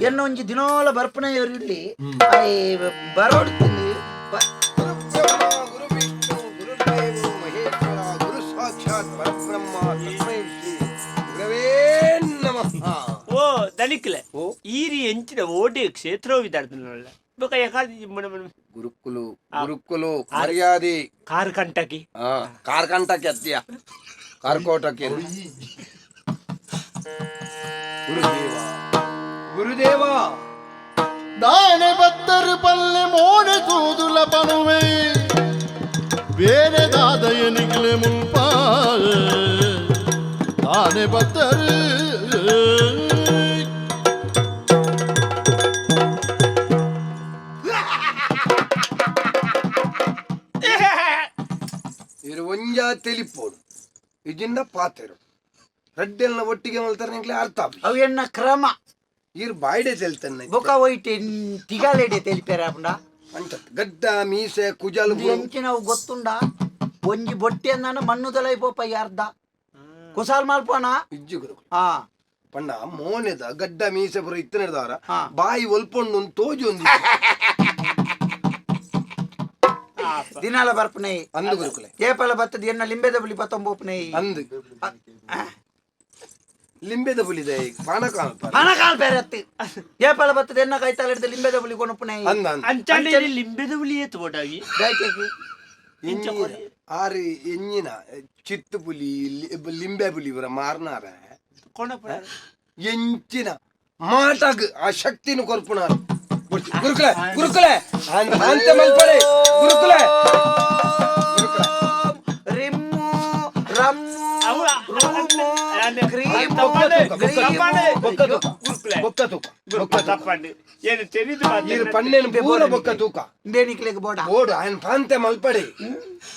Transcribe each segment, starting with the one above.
ಎನ್ನ ಒಂಜಿ ದಿನೋಲ ಬರ್ಪನ ಇರ್ಲಿ ಬರೋಡ್ತೀನಿ ಗುರುಬ್ರಹ್ಮ ಗುರು ವಿಷ್ಣು ಗುರುದೇವೋ ಮಹೇಶ್ವರ ಗುರು ಸಾಕ್ಷಾತ್ ಪರಬ್ರಹ್ಮ ತಸ್ಮೈ ಶ್ರೀ ಗುರವೇ ನಮಃ ಓ ದಣಿಕ್ಲೆ ಓ ಈರಿ ಎಂಚಿನ ಓಡಿ ಕ್ಷೇತ್ರ ವಿಧಾರ್ಥ ಬೊಕ ಯಕಾದಿ ಮನ ಮನ ಗುರುಕುಲು ಗುರುಕುಲು ಮರ್ಯಾದೆ ಕಾರ್ ಕಂಟಕಿ ಆ ಕಾರ್ಕಂಟಕ್ಕೆ ಅತ್ಯ ಕಾರ್ಕೋಟಕ್ಕೆ ಗುರುದೇವ ಗುರುದೇವಾ ದಾನೆ ಬತ್ತರು ಪಲ್ಲೆ ಮೋನೆ ತೂದುಲ ಪನುವೆ ಬೇರೆ ದಾದ ಎನಿಕ್ಲೆ ಮುಲ್ಪಾಲ ದಾನೆ ಬತ್ತರು ಇರು ಒಂಜ ತಿಳಿಪೋಡು ಇದಿಂದ ಪಾತೆರು ರೆಡ್ಡೆಲ್ಲ ಒಟ್ಟಿಗೆ ಮಲ್ತಾರೆ ಅರ್ಥ ಅವು ಎಣ್ಣ ಕ್ರಮ ಇರು ಬಾಯ್ಡೆ ತೆಲ್ತನ್ನ ಬೊಕ ಒಯ್ಟಿ ತಿಗಾಲೆಡೆ ತೆಲಿಪೇರ ಅಪ್ಪಂಡ ಅಂತ ಗಡ್ಡ ಮೀಸೆ ಕುಜಲು ಇದು ಎಂಚಿನವು ಗೊತ್ತುಂಡ ಒಂಜಿ ಬೊಟ್ಟಿ ಅಂದಾನ ಮಣ್ಣುದಲ ಪೋಪ ಅರ್ಧ ಕುಸಾಲ್ ಮಲ್ಪೋಣ ಇಜ್ಜಿ ಗುರು ಹಾ ಪಂಡ ಮೋನೆದ ಗಡ್ಡ ಮೀಸೆ ಪುರ ಇತ್ತನೆದಾರ ಹಾ. ಬಾಯಿ ಒಲ್ಪೊಂಡು ಒಂದು ತೋಜು ಒಂದು ದಿನಾಲ ಬರ್ಪನೆ ಅಂದು ಗುರುಕುಲೆ ಏಪಲ ಬತ್ತದ ಎನ್ನ ಲಿಂಬೆದ ಬುಲಿ ಪತ್ತೊಂಬೋಪನೆ ಅಂದು ಲಿಂಬೆದ ಪುಲಿದೆ ಬಾಣಕಾಲ್ ಬಾಣಕಾಲ್ ಬೇರೆ ಅತ್ತಿ ಏಪಲ ಬತ್ತದ ಎನ್ನ ಕೈ ತಲೆಡ್ದ ಲಿಂಬೆದ ಪುಲಿ ಕೊನಪ್ಪನೆ ಅಂದ ಅಂಚಾಲಿ ಲಿಂಬೆದ ಪುಲಿ ಏತು ಬೋಟಾಗಿ ದಾಕೆಕಿ ಇಂಚ ಆರಿ ಎಂಜಿನ ಚಿತ್ತು ಪುಲಿ ಲಿಂಬೆ ಪುಲಿ ಇವರ ಮಾರ್ನಾರ ಎಂಚಿನ ಮಾಟಾಗ ಆ ಶಕ್ತಿನ ಕೊರ್ಪುನಾರ ಗುರುಕುಲೆ ಗುರುಕುಲೆ ಅಂತ ಮಲ್ಪಡೆ ಗುರುಕುಲೆ ತಪ್ಪಂಡೆ, ಗ್ರೀಮು. ತಪ್ಪಂಡೆ. ಬೊಕ್ಕ ತೂಕ ಗುರುಕುಲೆ. ಬೊಕ್ಕ ತೂಕ ಬೊಕ್ಕ ತೂಕ ತಪ್ಪಂಡೆ ಏನು ತೆರಿದು ಇರು ಪನ್ನೆನ ಪೂರ ಬೊಕ್ಕ ತೂಕ ಬೇನಿಕ್ಲೆಗ್ ಬೋಡ ಓಡು ఆయన ಪಾಂತೆ ಮಲ್ಪಡೆ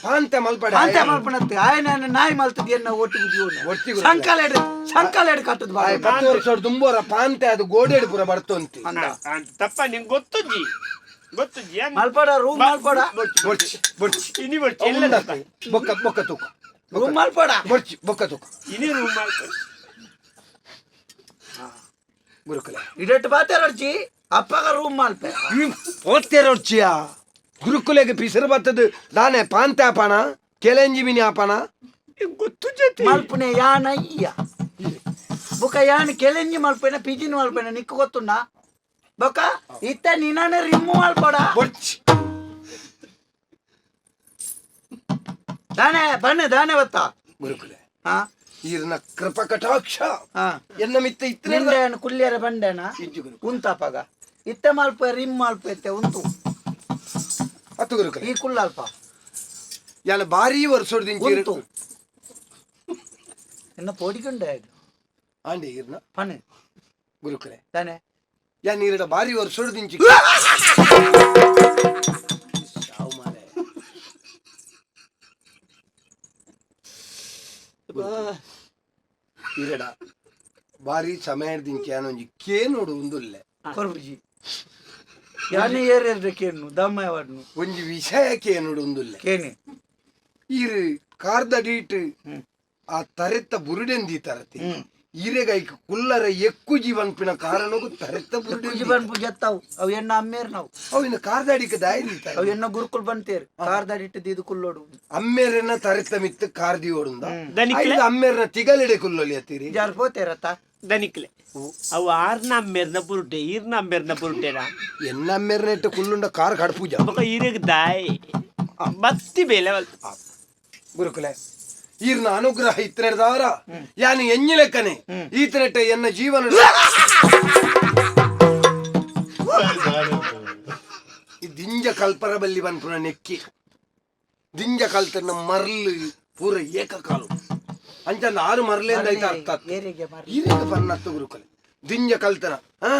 ಪಾಂತೆ ಮಲ್ಪಡೆ ಅಂತ ಮಲ್ಪನತ್ತೆ ಆಯ್ನ ನಾಯಿ ಮಲ್ತದ ಎನ್ನ ಒಟ್ಟಿಗೆ ಜೀವನ ಒಟ್ಟಿಗೆ ಸಂಕಲ್ ಎಡ್ ಸಂಕಲ್ ಎಡ್ ಕಟ್ಟದ ಬಾಳ ಆಯ್ ಪತ್ತು ವರ್ಷ ದುಂಬೋರ ಪಾಂತೆ ಅದು ಗೋಡೆಡು ಪುರ ಬರ್ತೊಂತಿ ತಪ್ಪ ನಿಂಗೆ ಗೊತ್ತುಜ್ಜಿ ಗೊತ್ತುಜ್ಜಿ ಏನ್ ಮಲ್ಪಡ ರೂಮ್ ಮಲ್ಪಡ ಬೊಡ್ಚಿ ಬೊಡ್ಚಿ ಇನಿ ಬರ್ತಿ ಎಲ್ಲ ಎಲ್ಲ ತಪ್ಪ. ಬೊಕ್ಕ ಬೊಕ್ಕ ತೂಕ ರೂಮ್ ಮಲ್ಪಡ ಬೊಡ್ಚಿ ಬೊಕ್ಕ ತೂಕ ಇನಿ ರೂಮ್ ಮಾಡ್ತಾರೆ ಗುರುಕುಲೆ ಇಡಟ್ ಬಾತಾರಡ್ಚಿ ಅಪ್ಪಗ ರೂಮ್ ಮಲ್ಪೆ ಓದ್ತಿರೋಚ್ಚಿಯ ಗುರುಕುಲೆಗೆ ಪಿಸರು ಬರ್ತದ ದಾನೆ ಪಾಂತೆ ಆಪಣ ಕೆಲೆಂಜಿ ಮಿನಿ ಆಪಣ ಗೊತ್ತು ಜೊತೆ ಮಲ್ಪನೆ ಯಾನ ಅಯ್ಯ ಬೊಕ ಯಾನ್ ಕೆಲೆಂಜಿ ಮಲ್ಪೆನ ಪಿಜಿನ್ ಮಲ್ಪೆನ ನಿಕ್ಕು ಗೊತ್ತುಂಡ ಬೊಕ ಇತ್ತ ನಿನಾನ ರಿಮ್ಮು ಮಲ್ಪಡ ದಾನೆ ಬನ್ನೆ ದಾನೆ ಬತ್ತ ಗುರುಕುಲೆ ಹಾ ಈರ್ನ ಕೃಪ ಕಟಾಕ್ಷ ಹಾ ಎನ್ನ ಮಿತ್ತ ಇತ್ರ ನಿಂಡೆನ ಕುಲ್ಯರ ಬಂಡೆನ ಇಜ್ಜು ಗುರು ಉಂತಪಗ ಇತ್ತ ಮಲ್ಪ ರಿಮ್ ಮಲ್ಪ ಎತ್ತೆ ಉಂತು ಹತ್ತು ಗುರುಕುಲೆ ಈ ಕುಲ್ಲಲ್ಪ ಯಾನ ಭಾರಿ ವರ್ಷೋಡ್ ದಿಂಚಿ ಉಂತು ಇನ್ನ ಪೋಡಿಕೊಂಡೆ ಆಂಡೆ ಈರ್ನ ಪನೆ ಗುರುಕುಲೆ ತಾನೆ ಯಾ ನೀರಿಡ ಭಾರಿ ವರ್ಷೋಡ್ ಭಾರಿ ಸಮಯ ದಿಂಚಿ ಯಾನೊಂಜಿ ಕೇ ನೋಡು ಒಂದುಲ್ಲೆ. ಕೊರ್ಬುಜಿ ಯಾನೆ ಏರಿದ್ರೆ ಕೇನು ದಮ್ಮ ಯಾವಡ್ನು ಒಂಜಿ ವಿಷಯ ಕೇ ಉಂದುಲ್ಲೆ ಒಂದುಲ್ಲೆ. ಕೇನೆ. ಈರು ಕಾರ್ದ ಡೀಟ್ ಆ ತರೆತ್ತ ಬುರುಡೆಂದಿ ತರತಿ. ಇರೆ ಈರೆಗೈಕ್ ಕುಲ್ಲರ ಎಕ್ಕು ಜೀವನ್ಪಿನ ಕಾರಣಗೂ ತರೆತ್ತ ಕುಜಿ ಬುರುಡೆಂದಿ. ಬನ್ ಪುಜತ್ತಾವು ಅವು ಎನ್ನ ಅಮ್ಮೇರ್ ನಾವು. ಅವಿನ ಕಾರ್ದಾಡಿಕ ದಾಯಿ ಅವು ಎನ್ನ ಗುರುಕುಲ್ ಬಂತೇರ್. ಕಾರ್ದಾಡಿಟ್ಟು ದೀದು ಕುಲ್ಲೋಡು. ಅಮ್ಮೇರನ್ನ ತರೆತ್ತ ಮಿತ್ತು ಕಾರ್ದಿ ಓಡುಂದ ದನಿಕ್ಲೆ? ತಿಗಲಿಡೆ ಕುಲ್ಲೋಲಿ ತಿಗಲೆಡೆ ಕುಲ್ಲೊಲಿ ಹತ್ತೀರಿ ಜಾರ್ ಪೋತೇರತ್ತ ದನಿಕ್ಲೆ. ಅವು ಆರ್ನ ಅಂಬೇರ್ನ ಪುರುಟೆ ಈರ್ನ ಅಂಬೇರ್ನ ಪುರುಟೆನ ಎನ್ನ ಅಮ್ಮೇರನ ಇಟ್ಟು ಕುಲ್ಲುಂಡ ಕಾರ್ ಕಡ್ಪೂಜ ಬೊಕ ಈರಿಗೆ ದಾಯ್. ಬತ್ತಿ ಬೇಲೆ ಗುರುಕುಲೆ ಈರ್ನ ಅನುಗ್ರಹ ಇತ್ತನೆಡ್ದಾರ ಯಾನು ಎಂಜಿ ಲೆಕ್ಕನೆ ಈತನೆಟ್ಟ ಎನ್ನ ಜೀವನ ದಿಂಜ ಕಲ್ಪರ ಬಲ್ಲಿ ಬನ್ಪುನ ನೆಕ್ಕಿ. ದಿಂಜ ಕಲ್ತನ ಮರ್ಲು ಪೂರ ಏಕಕಾಲು. ಅಂಚಂದ ಆರು ಮರ್ಲೆಂದ ಐತ ಅರ್ಥ ಇರಿಗ ಪನ್ನತ್ತು ಗುರುಕುಲೆ. ದಿಂಜ ಕಲ್ತನ ಆ?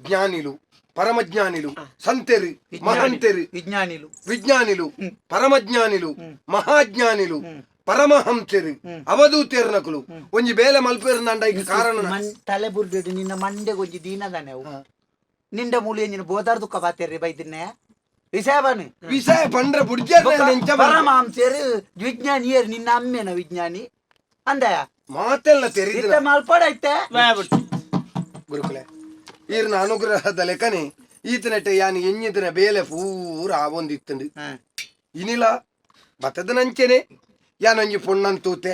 ಜ್ಞಾನಿಲು ಪರಮಜ್ಞಾನಿಲು ಸಂತೆರು ಮಹಂತೆರು. ವಿಜ್ಞಾನಿಲು. ವಿಜ್ಞಾನಿಲು ಪರಮಜ್ಞಾನಿಲು ಮಹಾಜ್ಞಾನಿಲು ಪರಮಹಂಸರು ಅವಧೂತೇರ್ನಕುಲು. ಒಂಜಿ ಬೇಲೆ ಮಲ್ಪೇರ್ನಂಡ ಈಗ ಕಾರಣ ತಲೆ ಬುರ್ದಿಡು ನಿನ್ನ ಮಂಡೆ ಗೊಂಜಿ ದೀನದಾನೆ ಅವು. ನಿಂಡ ಮೂಲಿ ಎಂಜಿನ ಬೋದಾರ್ ದುಃಖ ಬಾತೇರಿ ಬೈದಿನ್ನೆ. ವಿಷಯಬಾನು ವಿಷಯ ಪಂಡ್ರ ಬುಡ್ಜ ಪರಮಹಂಸರು ವಿಜ್ಞಾನಿಯರು ನಿನ್ನ ಅಮ್ಮೆನ ವಿಜ್ಞಾನಿ. ಅಂದಯ ಮಾತೆಲ್ಲ ತೆರೆದಿನ ಇತ್ತ ಮಲ್ಪಡ ಐತೆ ಗುರುಕುಲೆ ಈರ್ನ ಅನುಗ್ರಹದ ಲೆಕ್ಕನೆ ಈತನಟ್ಟೆ ಯಾನ್ ಎಂಜಿತನ ಬೇಲೆ ಪೂರ ಆವೊಂದಿತ್ತಂಡು ಹಾ. ಇನಿಲ ಬತ್ತದ ನಂಚೆನೆ ಯಾನೊಂಜಿ ಪೊಣ್ಣಂತೂತೆ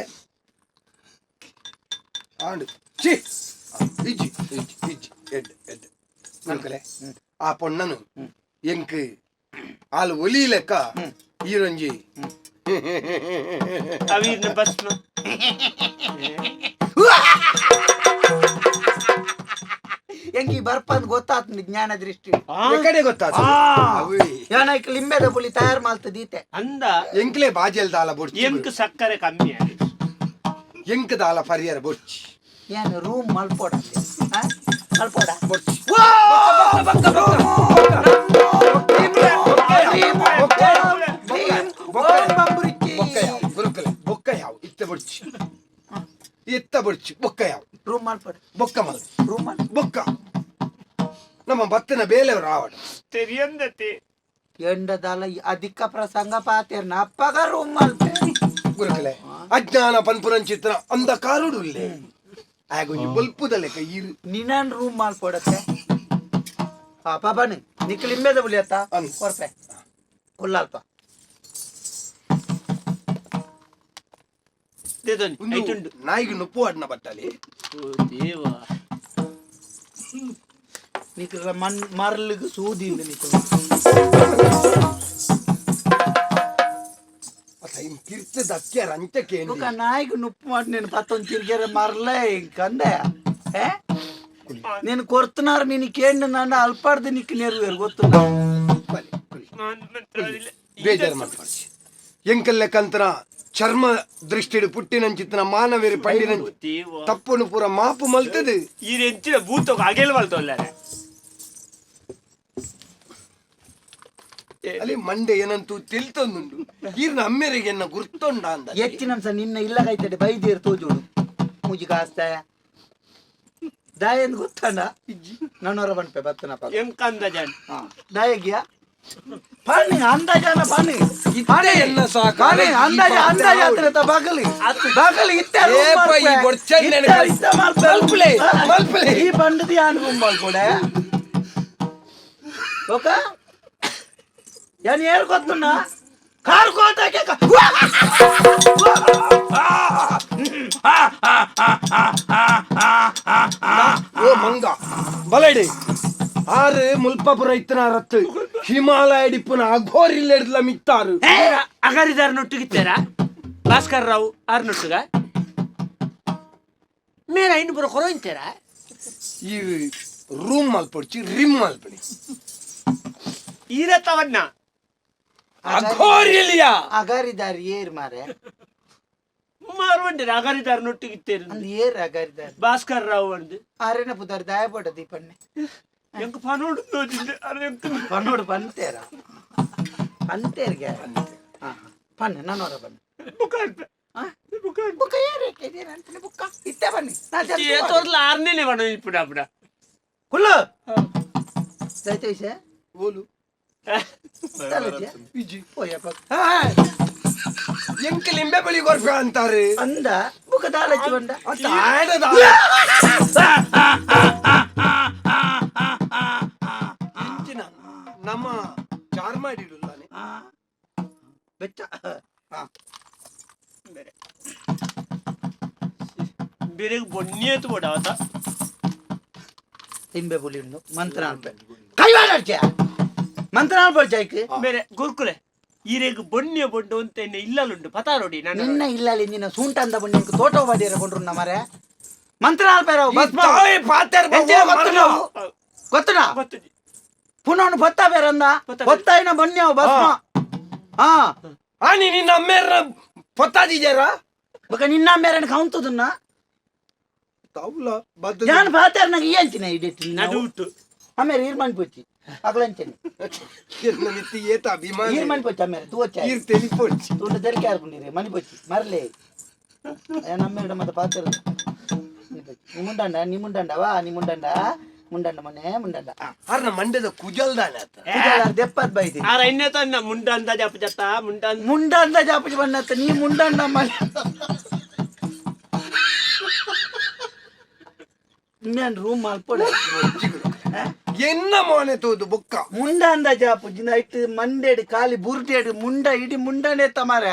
ಆಂಡು ಛೀ ಆ, ಇಜ್ಜಿ ಇಜ್ಜಿ ಇಜ್ಜಿ ಎಡ್ ಎಡ್ ಅನ್ಕಲೆ ಆ ಪೊಣ್ಣನು ಎಂಕ್ ಆಲು ಒಲಿ ಲೆಕ್ಕ ಈರೊಂಜಿ ಅವೀರ್ನ ಭಸ್ಮ ಹೆಂಗಿ ಬರ್ಪಂದ್ ಗೊತ್ತಾತ್ ಜ್ಞಾನ ದೃಷ್ಟಿ ಕಡೆ ಗೊತ್ತಾದ ಯಾನಕ್ ಲಿಂಬೆದ ಪುಳಿ ತಯಾರು ಮಾಡ್ತದೀತೆ ಅಂದ ಎಂಕ್ಲೆ ಬಾಜೆಲ್ ದಾಲ ಬೊಡ್ಚಿ ಎಂಕ್ ಸಕ್ಕರೆ ಕಮ್ಮಿ ಆಗಿ ಎಂಕ್ ದಾಲ ಪರಿಯರ ಬೊಡ್ಚಿ ಏನು ರೂಮ್ ಮಲ್ಪೋಡ ಆ? ಮಲ್ಪೋಡ ಬೊಡ್ಚಿ ಯಾವ ಇತ್ತ ಬೊಡ್ಚಿ ಇತ್ತ ಬೊಡ್ಚಿ ಬೊಕ್ಕ ಯಾವ ರೂಮ್ ಮಲ್ಪೋಡ ಬೊಕ್ಕ ಮಲ್ ರೂಮ್ ಮಲ್ ಬೊಕ್ಕ ನಮ್ಮ ಭತ್ತನ ಬೇಲೆಯವರು ಆವಡ ತೆರಿಯಂದತೆ ಎಂಡದಲ್ಲ ಅಧಿಕ ಪ್ರಸಂಗ ಪಾತೇರ್ನ ಅಪ್ಪಗ ರೂಮ್ ಮಲ್ಪೆ ಗುರುಕಲೆ ಅಜ್ಞಾನ ಪನ್ಪುರಂ ಚಿತ್ರ ಅಂಧಕಾರುಡು ಇಲ್ಲೇ ಆಗೊಂಜಿ ಬಲ್ಪುದ ಲೆಕ್ಕ ಈರು ನಿನ್ನನ್ ರೂಮ್ ಮಲ್ಪೋಡತ್ತೆ ಪಾಪ ಬನ್ನಿ ನಿಕ್ ಲಿಂಬೆದ ಪುಳಿ ಅತ್ತ ಅನ್. ಕೊರ್ಪೆ ಕುಲ್ಲಲ್ಪ తెచ్చుకొని నాయికి నొప్పు వాడిన పట్టాలి దేవా. నీకు మన్ మరలకు సూదింది నీకు. తిరిచి దక్కారు అంతకేను ఒక నాయకు నొప్పి మాట నేను పత్తం తిరిగారు మరలే ఇంకందే నేను కొడుతున్నారు మీ నీకేండి నాన్న? అల్పాడితే నీకు నేరు ఎరుగుతున్నా బేజారు మన ఎంకల్ లెక్కంతరా ಚರ್ಮ ದೃಷ್ಟಿಡು ಪುಟ್ಟಿನಂಚಿತ್ತಿನ ಮಾನವೇರಿ ಪಂಡಿನ ತಪ್ಪುನು ಪೂರ ಮಾಪು ಮಲ್ತದು. ಈ ಎಂಚಿನ ಭೂತ ಅಗೆಲ್ ಮಲ್ತಲ್ಲ ಅಲ್ಲಿ ಮಂಡೆ ಏನಂತೂ ತಿಳ್ತೊಂದುಂಡು ಈರ್ನ ಅಮ್ಮೆರಿಗೆ ಎನ್ನ ಗುರ್ತೊಂಡ ಅಂದ ಹೆಚ್ಚಿನಂಶ ನಿನ್ನ ಇಲ್ಲಗೈತಡೆ ಬೈದೇರು ತೋಜೋಡು. ಮುಜಿ ಕಾಸ್ತಾಯ ದಾಯಂದ್ ಗೊತ್ತಂಡ. ನನ್ನವರ ಬನ್ಪೆ ಬತ್ತನಪ್ಪ. ಎಂಕಂದ ಜನ್ ದಾಯಗಿಯ. பண்ணு ಅಂದಾಜಾನ பண்ணு ಇತ್ತೆ ಎಲ್ಲ ಸಾಕು ಕಾಣಿ ಅಂದಾಜ ಅಂದಾಜ ಹತ್ರ ಬಗಲಿ ಬಗಲಿ ಇತ್ತೆ ಏಪ ಈ ಬೊಡ್ಚೆ ನನಗೆ ಇಷ್ಟ ಮಾಡ್ ಬಲ್ಪಲೆ ಬಲ್ಪಲೆ ಈ ಬಂಡದಿ ಅನ್ಕೊಂಡ್ ಬಲ್ಪಡೆ ಓಕ ಏನ್ ಹೇಳ್ಕೊತ್ತನ್ನ ಕಾರ್ ಕೋಟಕ್ಕೆ ஓ மங்கா பலடி ஆறு முல்பாபுர இத்தனை ரத்து ಹಿಮಾಲಯ ಡಿಪ್ಪುನ ಅಘೋರಿಲ್ಲೆಡ್ಲ ಮಿತ್ತಾರು ಅಗಾರಿದಾರ ನೊಟ್ಟಿಗಿತ್ತಾರ ಭಾಸ್ಕರ್ ರಾವ್ ಆರ್ ನೊಟ್ಟುಗ ಮೇರ ಇನ್ನು ಬರೋ ಕೊರೋ ಇಂತಾರ ಈ ರೂಮ್ ಮಲ್ಪೊಡ್ಚಿ ರಿಮ್ ಮಲ್ಪಡಿ ಈರತ್ತವನ್ನ ಅಘೋರಿಲಿಯಾ ಅಗಾರಿದಾರಿ ಏರ್ ಮಾರೆ ಮಾರುವಂಡಿರ ಅಗಾರಿದಾರ ನೊಟ್ಟಿಗಿತ್ತೇರು ಅಂದ್ ಏರ್ ಅಗಾರಿದಾರಿ ಭಾಸ್ಕರ್ ರಾವ್ ಅಂದು ಆರೇನ ಪುದಾರಿ ದಾಯಪಡ ದೀಪಣ್ಣೆ எனக்கு పనోడు తోచింది అరే పనోడు పంతేరా పంతేరుగా పన్ను నన్నోర పన్ను బుక్క బుక్క బుక్క ಏರೇಕೆ ಬುಕ್ಕ ಇತ್ತೆ ಬನ್ನಿ ತೋರ್ಲ ಆರ್ನೇನೆ ಬಣ್ಣ ಇಪ್ಪಡ ಅಪ್ಪಡ ಕುಲ್ಲ ದಯತೇಶ ಓಲು ಎಂಕೆ ಲಿಂಬೆ ಬೆಳಿ ಕೊರ್ಫೆ ಅಂತಾರೆ ಅಂದ ಬುಕ್ಕ ದಾಲಚ್ಚಿ ಬಂದ ಆಯ್ತು ये तो बड़ा था ತಿಂಬೆ ಬುಲಿಂದು ಮಂತ್ರ ಅನ್ಬೇಕು ಕೈವಾಡ ಮಂತ್ರ ಅನ್ಬೋಜಾಯ್ಕೆ मेरे गुरुकुले ಈರೆಗ್ ಬೊಣ್ಣೆ ಬೊಂಡು ಅಂತ ಇನ್ನು ಇಲ್ಲಲ್ಲುಂಡು ಪತಾ ನೋಡಿ ನಾನು. ನಿನ್ನ ಇಲ್ಲಲ್ಲಿ ನಿನ್ನ ಸೂಂಟ ಅಂದ ಬಂದು ನಿನ್ಗೆ ತೋಟ ಬಾಡಿಯರ ಕೊಂಡ್ರು ನಮರೆ ಮಂತ್ರ ಅಲ್ಪೇರವು ಬಸ್ ಗೊತ್ತುನಾ? ಬತ್ತುಜಿ ಪುನಃ ಬತ್ತ ಬೇರಂದ ಬೊತ್ತಾಯಿನ ಬನ್ಯಾವು ಬಸ್ ಆ ಆನಿ ನಿನ್ನ ಅಮ್ಮೇರ ಪೊತ್ತಾದಿದ್ದೀರಾ ಬಕ ನಿನ್ನ ಮೇರನ ಕೌಂತದನ್ನ. ತೌಲ ಬದ್ದ ನಾನು ಬಾತಾರ ನಂಗೆ ಹೇಳ್ತೀನಿ ಇಡಿಟ್ಟು ನಡು ಉಟ್ಟು ಆಮೇಲೆ ಈರ್ಮಣ್ ಪೋಚಿ ಅಗ್ಲಂಚನೆ ಎಲ್ಲ ಮಿತ್ತಿ ಏತ ಅಭಿಮಾನ. ಈರ್ಮಣ್ ಪೋಚಿ ಆಮೇಲೆ ತೂ ವಚ್ಚ ಈರ್ ತೆಲಿ ಪೋಚಿ ತೂಟ ತೆಲಿಕೆ ಪೋಚಿ ಮುಂಡಂಡ ಮನೆ ಮುಂಡಂಡ ಆರ್ ನಮ್ಮ ಮಂಡ್ಯದ ಕುಜಲ್ದಾನೆ ಕುಜಲ್ದಾನೆ ದೆಪ್ಪದ್ ಬೈದಿ. ಆರ ಇನ್ನೇ ತನ್ನ ಮುಂಡಂದ ಜಾಪು ಜತ್ತ ಮುಂಡಂದ ಮುಂಡಂದ ಜಾಪು ಬಣ್ಣ ನೀ ಮುಂಡಂಡ ಮನೆ. ಇನ್ನೇನ್ ರೂಮ್ ಮಲ್ಪಡ ಎನ್ನ ಮೋನೆ ತೂದು ಬೊಕ್ಕ ಮುಂಡ ಅಂದ ಜಾಪು ನೈಟ್ ಮಂಡೇಡು ಕಾಲಿ ಬುರ್ಡೇಡು ಮುಂಡ ಇಡೀ ಮುಂಡನೆ ತಮಾರ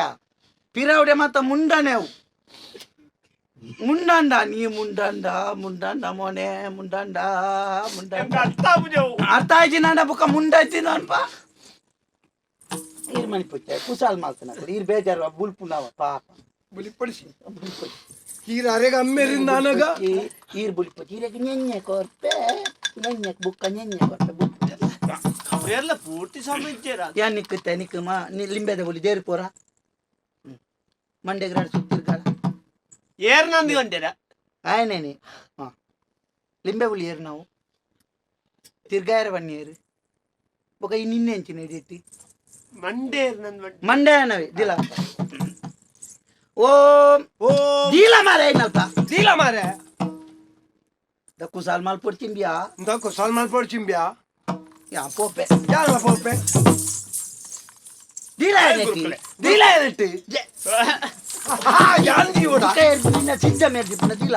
ಪಿರಾವಡೆ ಮಾತ ಮುಂಡನೆ ಅವು ಮುಂಡಂಡ ನೀ ಮುಂಡಂಡ ಮುಂಡಂಡ ಮೋನೆ ಮುಂಡಂಡ ಮುಂಡಂಡ ಅರ್ಥ ಆಗುದೇವು ಅರ್ಥ ಆಯ್ತು ನಾಡ ಬುಕ್ಕ ಮುಂಡ ಇದ್ದೀನಿ ಅನ್ಪ ಈರ್ ಮನಿ ಪುಚ್ಚ ಕುಸಾಲ್ ಮಾಲ್ತನ ಈರ್ ಬೇಜಾರು ಬುಲ್ಪು ನಾವ ಪಾಪ ಬಲಿಪಡಿಸಿ ಹೀರ ಅರೆಗ ಅಮ್ಮೆರಿಂದ ನನಗ ಈ- ಈರ್ ಬುಲ್ಪು ಈರಕ್ಕೆ ನೆನ್ನೆ ಕೊರ್ಪೆ ನೆನ್ನೆ ಬುಕ್ಕ ನೆನ್ನೆ ಕೊರ್ಪೆ ಬುಲ್ಪು ಎಲ್ಲ ಪೂರ್ತಿ ಸಂಬಂಧಿಸಿರ ಯಾ ನಿಕ್ಕುತ್ತೆ ನಿಕ್ಕು ಮಾ ನೀ ಲಿಂಬೆದ bully there Pora Monday grad ಸುತ್ತಿರ್ಗಾಳ ಏರ್ ನಂದಿ ಒಂದೇರ ಆಯ್ನೇನೆ ಹಾ ಲಿಂಬೆ ಬುಲಿ ಏರು ನಾವು ತಿರ್ಗಾಯರ ಬನ್ನಿ ಏರು ಬೊಕ ಈ ನಿನ್ನೆ ಹೆಂಚಿನ ಹಿಡಿಯತ್ತಿ ಮಂಡೇ ಏರ್ ನಂದ್ ಮಂಡೆ ಮಂಡೆ ನವಿ ದಿಲ ಓಂ ಓ ದಿಲ ಮಾರೆ ಏನಲ್ಪ ದೀಲ ಮಾರೆ ದ ಕುಸಾಲ್ ಮಾಲ್ ಪೊಡ್ತಿಂಬಿಯಾ ಇಂದಕ್ಕೂ ಸಲ್ಮಾನ್ ಪಡ್ಚಿಂಬ್ಯಾ ಯಾ ಪೋಪೆ ಯಾರ ಪೋಪೆ ದಿಲ ಏನಕ್ಕೆ ದೀಲ ಏನಟ್ಟಿ ಯಾನ್ ಜೀವಡ ನಿನ್ನ ಸಿದ್ಧ ಮೇರ್ಜಿಪ್ಪನ ದಿಲ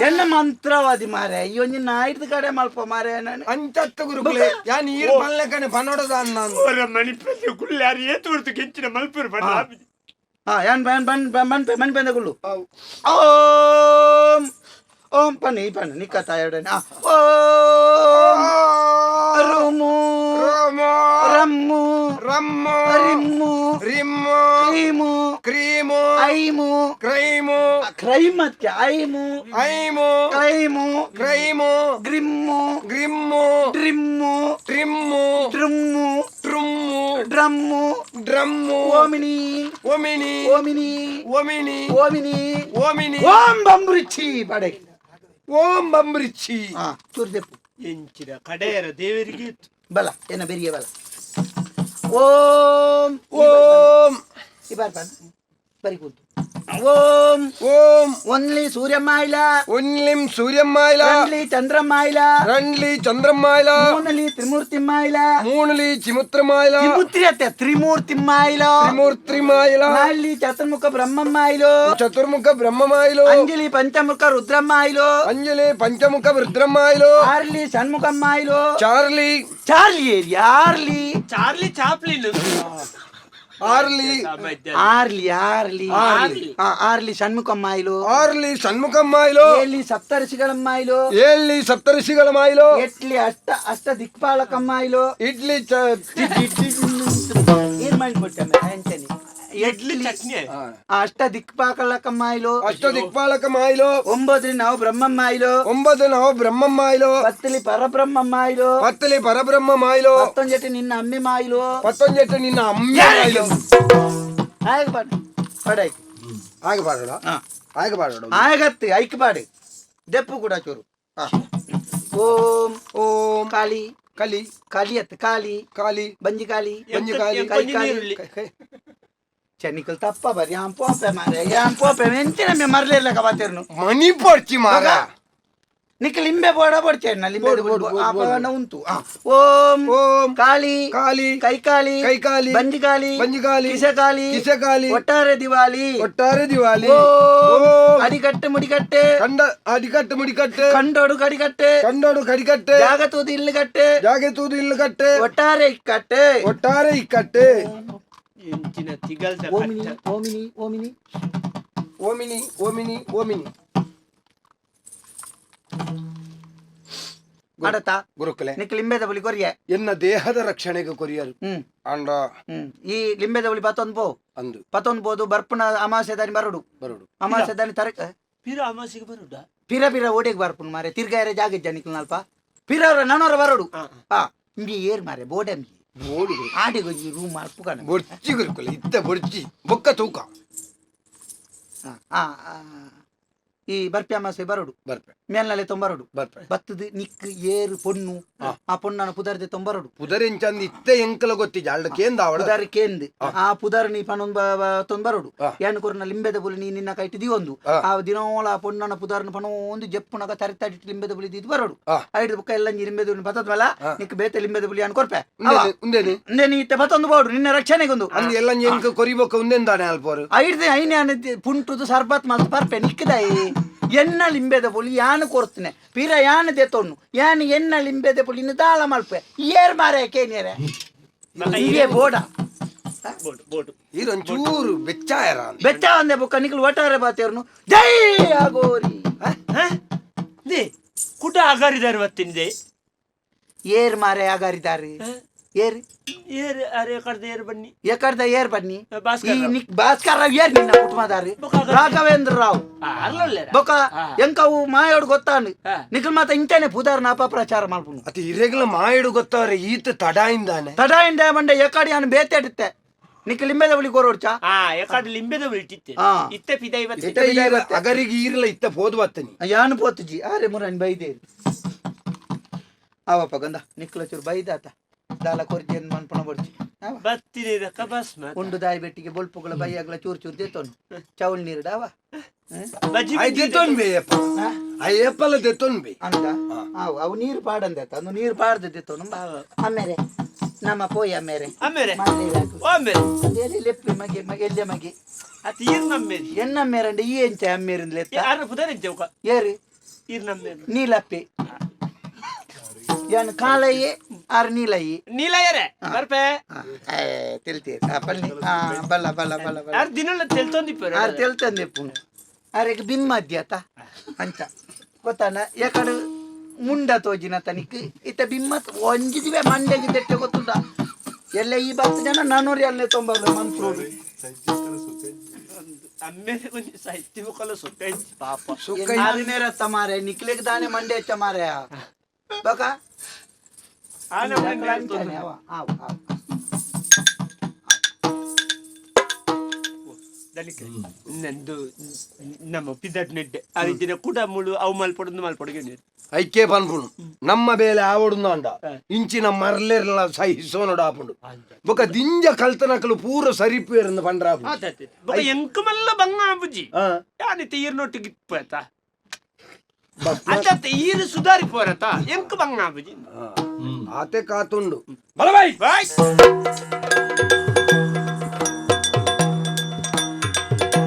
ಎನ್ನ ಮಂತ್ರವಾದಿ ಮಾರೆ ಈ ಒಂದು ನಾಯ್ದು ಕಡೆ ಮಲ್ಪ ಮಾರೆ ನಾನು ಅಂಚತ್ತ ಗುರುಕುಲೆ ಯಾನ್ ಈರ್ ಪಲ್ಲೆ ಕಣೆ ಪನ್ನೋಡದ ನಾನು ಅವರ ಮಣಿಪಲ್ಲಿ ಕುಲ್ಲಾರಿ ಏತು ಹೊರತು ಕೆಂಚಿನ ಮಲ್ಪುರ್ ಬಣ್ಣ ಹಾ ಯಾನ್ ಬನ್ ಬನ್ ಬನ್ ಬನ್ ಮನ್ ಬೆಂದ ಗುಳ್ಳು ಅವ್. ಓಂ ಓಂ ಪನ್ನಿ ಪನ್ನಿ ನಿಕ್ಕ ತಾಯಡನೆ ಓಂ ರುಮು ರೋಮೋ rum ರಮ್ಮೋ ರಿಮ್ಮು ರಿಮ್ಮೋ cream cream ಐಮು crime crime ಅದಕ್ಕೆ ಐಮು ಐಮು crime crime ಗ್ರಿಮ್ಮು ಗ್ರಿಮ್ಮು ಡ್ರಿಮ್ಮು trim drum ಟ್ರುಮ್ಮು drum drum Omni Omni Omni Omni Omni Omni ಓಂ ಬಂಬ್ರಿಚ್ಚಿ ಬಡೆ ಓಂ ಬಂಬ್ರಿಚ್ಚಿ ಹಾ ಚೂರ್ದೆಪ್ಪು ಎಂಚಿನ ಕಡೆಯರ ದೇವರಿಗೆ ಇತ್ತು ಬಲ ಏನ ಬೆರಿಯ ಬಲ ಓಂ ಓಂ ಈ ಬಾರ್ ಬಾರ್ ಬರಿ ಕೂತು ఓం. ఓం. ఓన్లీ సూర్యమ్మాయిల. ఓన్లీ సూర్యమ్మాయిల. ఓన్లీ చంద్రమ్మాయిల. ఓన్లీ చంద్రమ్మాయిల. ఓన్లీ త్రిమూర్తిమ్మాయిల. ఓన్లీ చిముత్రమాయిల చిముత్రి అత్త త్రిమూర్తిమ్మాయిల. త్రిమూర్తిమ్మాయిల. మళ్ళీ చతుర్ముఖ బ్రహ్మమ్మాయిలు. చతుర్ముఖ బ్రహ్మమాయిలు అంజలి పంచముఖ రుద్రమ్మాయిలు. అంజలి పంచముఖ రుద్రమ్మాయిలు. చార్లీ షణ్ముఖమ్మాయిలు. చార్లీ. చార్లీ చార్లీ చార్లీ చాప్లీలు ఆర్లీ. ఆర్లి ఆర్లి. ఆర్లి. షణ్ముఖమ్మాయిలు. ఆర్లీ షణ్ముఖమ్మాయిలు. ఏళ్ళి సప్తర్షిగలమ్మాయిలు ఏళ్ళి సప్తరిషిగల మాయిలు ఎట్లి అష్ట అష్ట దిక్పాలకమ్మాయిలు. ఇడ్లీ చ- ಏನ್ ಎಡ್ಲಿ ಚಟ್ನಿ ಅಷ್ಟ ದಿಕ್ಪಾಕಲಕ ಮಾಯಿಲು ಅಷ್ಟ ದಿಕ್ಪಾಲಕ ಮಾಯಿಲು ಒಂಬತ್ತು ನಾವು ಬ್ರಹ್ಮ ಮಾಯಿಲು ಒಂಬತ್ತು ನಾವು ಬ್ರಹ್ಮ ಮಾಯಿಲು ಪತ್ತಲಿ ಪರಬ್ರಹ್ಮ ಮಾಯಿಲು ಪತ್ತಲಿ ಪರಬ್ರಹ್ಮ ಮಾಯಿಲು ಪತ್ತೊಂಜೆಟ್ಟು ನಿನ್ನ ಅಮ್ಮಿ ಮಾಯಿಲು ಪತ್ತೊಂಜೆಟ್ಟು ನಿನ್ನ ಅಮ್ಮಿ ಮಾಯಿಲು ಆಗ ಪಾಡು ಪಾಡಾಯ್ತು ಆಗ ಪಾಡೋಣ ಆಗ ಪಾಡೋಣ ಆಗತ್ತೆ ಐಕ್ ಪಾಡಿ ದೆಪ್ಪು ಕೂಡ ಚೂರು ಓಂ ಓಂ ಕಾಳಿ ಕಲಿ ಕಾಲಿ ಅತ್ತ ಕಾಲಿ ಕಾಲಿ ಬಂಜಿ ಕಾಲಿ ಬಂಜಿ ಕಾಲಿ ಕೈ ಕಾಲಿ निकलता अप्पा भर यहाँ पोपे मारे यहाँ पोपे मेंचे ना मैं मर ले लगा बातेर नु मनी पड़ची मारा निकल लिंबे बड़ा पड़चे ना लिंबे बोल आप ना उन्तु ओम ओम काली काली कई काली कई काली बंजी काली बंजी काली किसे काली किसे काली ஒட்டாரே திவாலி ஒட்டாரே திவாலி ஓம் அடிக்கட்டு முடிக்கட்டு கண்ட அடிக்கட்டு முடிக்கட்டு கண்டோடு கடிக்கட்டு கண்டோடு கடிக்கட்டு ஜாகத்தூது இல்லு கட்டு ஜாகத்தூது இல்லு கட்டு ஒட்டாரே இக்கட்டு ஒட்டாரே இக்கட்டு ಎಂಚಿನ ತಿಗಲ್ದ ಓಮಿನಿ ಓಮಿನಿ ಓಮಿನಿ. ಓಮಿನಿ ಓಮಿನಿ ಓಮಿನಿ. ಮಾಡತಾ ಗುರುಕಲೆ. ನಿಕ್ ಲಿಂಬೆದ ಎನ್ನ ದೇಹದ ರಕ್ಷಣೆಗೆ ಕೊರಿಯರು. ಅಂಡ. ಈ ಲಿಂಬೆದ ಬಲಿ ಬತ್ತೊಂದು ಬೋ. ಅಂದು. ಬತ್ತೊಂದು ಬೋದು ಬರ್ಪುನ ಅಮಾಸೆ ದಾನಿ ಬರಡು. ಬರಡು. ಅಮಾಸೆ ದಾನಿ ತರಕ. ಪಿರ ಅಮಾಸೆಗೆ ಬರುಡ ಪಿರ ಪಿರ ಓಡೆಗೆ ಬರ್ಪುನ ಮಾರೆ. ತಿರ್ಗಾಯರೆ ಜಾಗ ಜನಿಕ್ಲಲ್ಪ ಪಿರ ಅವರ ನನವರ ಬರಡು. ಹಾ ಇಂಬಿ ಏರ್ ಮಾರೆ ಬೋಡಂಬಿ ಆಡಿಗೆ ಒಂಜಿ ರೂಮ್ ಅಪ್ಪು ಬೊರ್ಚಿ ಗುರುಕುಲ ಇತ್ತ ಬೊರ್ಚಿ ಬೊಕ್ಕ ತೂಕ. ಆ ಆ, ಈ ಬರ್ಪಿ ಅಮಾಸೆ ಬರೋಡು. ಬರ್ಪೆ ಮೇಲ್ನಲೆ ತೊಂಬರಡು. ಬರ್ಪೆ ಬತ್ತದು ನಿಕ್ ಏರು ಪೊಣ್ಣು ಆ. ಪೊಣ್ಣನ ಪುದರ್ದೆ ತೊಂಬರಡು. ಪುದರೆಂಚಂದ್ ಇತ್ತೆ ಎಂಕಲ ಗೊತ್ತಿ ಜಾಲ್ಡ ಕೇಂದ ಅವಳ ದಾರಿ ಕೇಂದ್. ಆ. ಪುದರ್ ನೀ ಪಣೊಂದು ತೊಂಬರಡು. ಎನ್ ಏನ್ ಕೊರ್ನ ಲಿಂಬೆದ ಬುಲಿ ನೀ ನಿನ್ನ ಕೈ ದಿವೊಂದು ಆ. ಆ ದಿನೋಲ ಆ ಪೊಣ್ಣನ ಪುದರ್ನ ಪಣೊಂದು ಜಪ್ಪುನಗ ತರಿತಾಡಿ ಲಿಂಬೆದ ಬುಲಿ ಇದ್ದು ಬರಡು. ಆ. ಐದು ಬುಕ್ಕ ಎಲ್ಲ ಲಿಂಬೆದ ಬುಲಿ ಬತ್ತದ್ವಲ್ಲ ಆ. ನಿಕ್ ಬೇತೆ ಲಿಂಬೆದ ಬುಲಿ ಅನ್ ಕೊರ್ಪೆ? ಉಂದೇನೆ ಉಂದೇನೆ. ನೀ ಇತ್ತೆ ಬತ್ತೊಂದು ಬೋಡು ನಿನ್ನ ರಕ್ಷಣೆಗೊಂದು. ಅಂದ್ ಎಲ್ಲ ಎಂಕ ಕೊರಿಬೋಕ ಉಂದೆಂದಾನೆ ಅಲ್ಪೋರು ಐಡ್ದೆ ಐನೆ ಅನ್ನಿ ಪುಂಟುದು ಸರ್ಬತ್ ಮತ್ತು ಬರ್ಪೆ ನಿಕ್ಕದಾಯಿ. ಎನ್ನ ಲಿಂಬೆದ ಪುಲಿ ಯಾನು ಕೊರ್ತನೆ? ಪಿರ ಯಾನು ದೆತ್ತೊಣ್ಣು ಯಾನು ಎನ್ನ ಲಿಂಬೆದ ಪುಲಿನ ದಾಳ ಮಲ್ಪೆ ಏರ್ ಮಾರ ಕೇನಿಯರೆ? ಹೀಗೆ ಬೋಡ. ಈರೊಂಚೂರು ಬೆಚ್ಚಾಯರ ಬೆಚ್ಚ ಅಂದೆ ಬೊಕ್ಕ ನಿಖಲ್ ಒಟ್ಟಾರೆ ಬಾತೇರ್ನು. ಜೈ ಆಗೋರಿ. ದೇ ಕುಟ ಅಗಾರಿದಾರೆ ಬತ್ತಿಂದೆ ಏರ್ ಮಾರೆ ಆಗರಿದಾರೆ ಏರ್? ಏರ್ ಅರೆ ಕಡ್ದ ಏರ್ ಬನ್ನಿ. ಎಕಡ್ದ ಏರ್ ಬನ್ನಿ. ಭಾಸ್ಕರ್ ಈ ರಾವ್. ನಿಕ್ ಭಾಸ್ಕರ್ ರಾವ್ ಏರ್ ನಿನ್ನ ಕುಟುಂಬದಾರಿ ರಾಘವೇಂದ್ರ ರಾವ್. ಅರ್ಲೊಲ್ಲೆ ಬೊಕ. ಎಂಕವು ಮಾಯೋಡು ಗೊತ್ತಾನು. ನಿಖಲ್ ಮಾತ ಇಂಟೇನೆ ನಾಪ ಪ್ರಚಾರ ಮಾಡ್ಬೋದು ಅತಿ ಇರೆಗ್ಲ ಮಾಯೋಡು ಗೊತ್ತವ್ರೆ ಈತ ತಡಾಯಿಂದಾನೆ. ತಡಾಯಿಂದ ಬಂಡೆ ಮಂಡೆ ಎಕಡಿ ಅನ್ನು ಬೇತೆಡುತ್ತೆ ನಿಕ್ ಲಿಂಬೆದ ಬಳಿ ಕೋರೋಡ್ಚ ಆ ಎಕಡ್ ಲಿಂಬೆದ ಬಿಟ್ಟಿತ್ತೆ ಹಾ. ಇತ್ತೆ ಪಿದ ಇವತ್ತು. ಅಗರಿಗೆ ಈರ್ಲ ಇತ್ತ ಪೋದು ಬತ್ತನಿ. ಯಾನು ಪೋತುಜಿ ಆರೆ ಮುರನ್ ಬೈದೇರಿ. ಅವಪ್ಪ ಗಂದ ನಿಕ್ಲ ಚೂರು ಬೈದಾತ. ದಾಲ ಕೊರ್ಜಿ ಅಂತ ಮನ್ಪಣ ಬಡ್ಚಿ ಇದಕ್ಕ ಬಸ್. ಉಂಡು ದಾಯಿ ಬೆಟ್ಟಿಗೆ ಬೊಲ್ಪುಗಳ ಬೈಯಾಗ್ಲ ಚೂರ್ ಚೂರ್ ದೇತೋನು ಚೌಳ್ ನೀರು ಡಾವ ದೆತ್ತೊನ್ ಬೇ ಅಪ್ಪ ಆ ಏಪಲ ದೆತ್ತೊನ್ ಬೇ ಅಂತ ಅವು ಅವು ನೀರು ಪಾಡಂದೆ ಅದು ನೀರು ಪಾಡ್ದು ದೇತೋನು ಅಮ್ಮೇರೆ ನಮ್ಮ ಪೋಯ್ ಅಮ್ಮೇರೆ ಎಲ್ಲಿ ಲೆಪ್ಪಿ ಮಗೆ ಮಗೆ ಎಲ್ಲೆ ಮಗೆ? ಅತಿ ಈರ್ ನಮ್ಮೇರಿ ಎನ್ನ ಅಮ್ಮೇರಂಡೆ ಈ ಎಂಚ ಅಮ್ಮೇರಿಂದ ಲೆತ್ತ ಯಾರು ಪುದರ್ ಏರಿ? ನೀಲಪ್ಪಿ. ಏನು ಕಾಲಯ್ಯೆ? ಆರ್ ನೀಲಯ್ಯಿ ನೀಲಯ್ಯರೇ ಬರ್ಪೆ. ತಿಳ್ತೀರಿ. ಪಲ್ಲಿ ಆ ಬಲ್ಲ ಬಲ್ಲ ಬಲ್ಲ ಬಲ್ಲ. ಯಾರು ದಿನ ತೆಲ್ತೊಂದಿಪ್ಪರು ಆರು ತಿಳ್ತಂದೆ ಪುಣ್ ಆರೆಗ್ ಬಿಮ್ಮದ್ಯತ ಅಂಚ ಗೊತ್ತಾನ? ಯಾಕಡೆ ಮುಂಡ ತೋಜಿನ ತನಿಖೆ ಇತ್ತ ಬಿಮ್ಮತ್ ಒಂಜಿದಿವೆ ಮಂಡೆಗೆ ದೆಟ್ಟೆ ಗೊತ್ತುಂಟ? ಎಲ್ಲ ಈ ಬಸ್ ಜನ ನಾನೂರು ಎಲ್ಲ ತೊಂಬರ್ಲು ಮಂತ್ರು ಸುಖ ಮಾರೆ ನಿಕ್ಲಿಗೆ ದಾನೆ ಮಂಡೆ ಹೆಚ್ಚ ಮಾರೆ. ಬಕ? ನಂದು ನಮ್ಮ ಪಿದಟ್ ನೆಡ್ಡೆ ಆ ರೀತಿನ ಕುಟ ಮುಳು ಅವು ಮಲ್ಪೊಡೊಂದು ಮಲ್ಪೊಡಗೆ ನೀರು ಐಕ್ಯ ಪನ್ಪುಣು ನಮ್ಮ ಬೇಲೆ ಆವಡುಂದ ಅಂಡ ಇಂಚಿನ ಮರ್ಲೆರ್ಲ ಸಹಿಸೋನಡು ಆಪುಂಡು ಬೊಕ ದಿಂಜ ಕಲ್ತನಕಲು ಪೂರ ಸರಿಪೇರ್ನ ಪಂಡ್ರಾಪು ಬೊಕ ಎಂಕ ಮಲ್ಲ ಬಂಗ ಬುಜಿ ಯಾನಿತ ಈರ್ನೊಟ್ಟಿಗೆ ಇಪ್ಪತ್ತ ಅಂತ ಈರು ಸುಧಾರಿ ಪೋರತ ಎಂಕ ಬಂಗ ಬುಜಿ ఆతే కాతుండు. మలవై